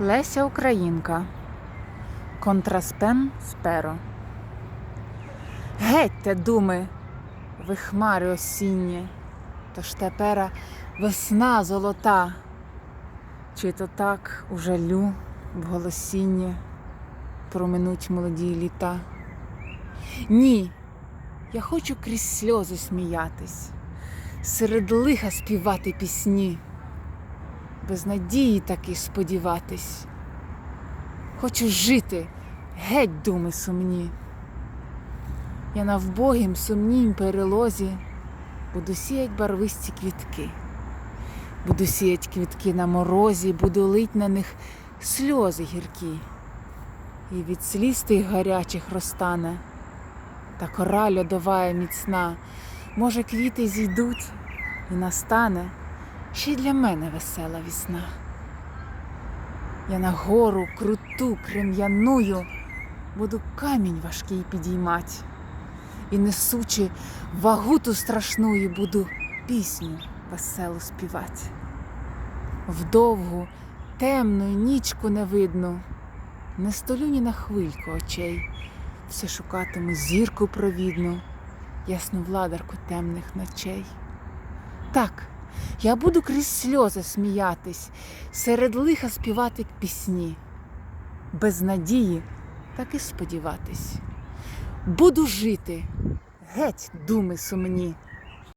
Леся Українка. Контраспен сперо. Гетьте, думи, ви хмари осінні, тож тепера весна золота. Чи то так у жалю в голосінні проминуть молоді літа? Ні, я хочу крізь сльози сміятись, серед лиха співати пісні, без надії таки сподіватись. Хочу жити, геть думи сумні. Я на вбогім сумнім перелозі буду сіять барвисті квітки. Буду сіять квітки на морозі, буду лить на них сльози гіркі. І від сліз тих гарячих розтане, та кора льодова міцна. Може, квіти зійдуть і настане ще й для мене весела вісна. Я на гору круту, крем'яную, буду камінь важкий підіймать. І несучи вагу ту страшную, буду пісню веселу співать. Вдовгу, темну нічку не видно, не столю ні на хвильку очей, все шукатиму зірку провідну, ясну владарку темних ночей. Так, я буду крізь сльози сміятись, серед лиха співати пісні, без надії так і сподіватись. Буду жити, геть думи сумні.